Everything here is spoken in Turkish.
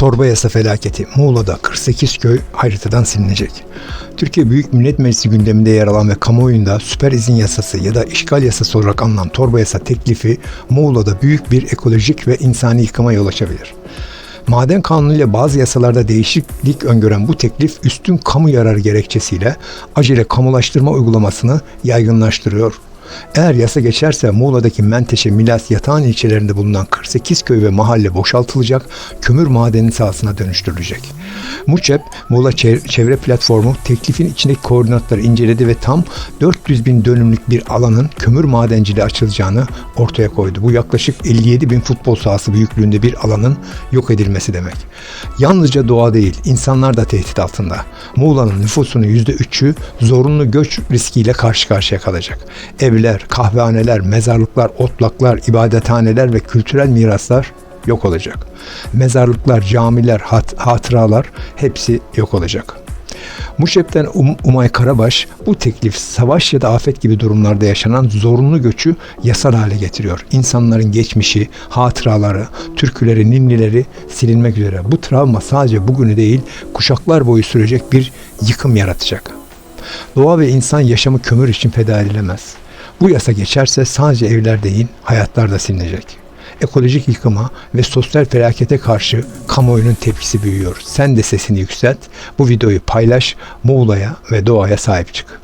Torba yasa felaketi. Muğla'da 48 köy haritadan silinecek. Türkiye Büyük Millet Meclisi gündeminde yer alan ve kamuoyunda süper izin yasası ya da işgal yasası olarak anılan torba yasa teklifi Muğla'da büyük bir ekolojik ve insani yıkıma yol açabilir. Maden Kanunu ile bazı yasalarda değişiklik öngören bu teklif üstün kamu yararı gerekçesiyle acele kamulaştırma uygulamasını yaygınlaştırıyor. Eğer yasa geçerse Muğla'daki Menteşe, Milas, Yatağan ilçelerinde bulunan 48 köy ve mahalle boşaltılacak, kömür madeni sahasına dönüştürülecek. MUÇEP, Muğla Çev- Çevre Platformu teklifin içindeki koordinatları inceledi ve tam 400 bin dönümlük bir alanın kömür madenciliği açılacağını ortaya koydu. Bu yaklaşık 57 bin futbol sahası büyüklüğünde bir alanın yok edilmesi demek. Yalnızca doğa değil, insanlar da tehdit altında. Muğla'nın nüfusunun %3'ü zorunlu göç riskiyle karşı karşıya kalacak. Evler, kahvehaneler, mezarlıklar, otlaklar, ibadethaneler ve kültürel miraslar yok olacak. Mezarlıklar, camiler, hat- hatıralar hepsi yok olacak. Muşep'ten Um- Umay Karabaş bu teklif savaş ya da afet gibi durumlarda yaşanan zorunlu göçü yasal hale getiriyor. İnsanların geçmişi, hatıraları, türküleri, ninnileri silinmek üzere. Bu travma sadece bugünü değil kuşaklar boyu sürecek bir yıkım yaratacak. Doğa ve insan yaşamı kömür için feda edilemez. Bu yasa geçerse sadece evler değil, hayatlar da silinecek. Ekolojik yıkıma ve sosyal felakete karşı kamuoyunun tepkisi büyüyor. Sen de sesini yükselt, bu videoyu paylaş, Muğla'ya ve doğaya sahip çık.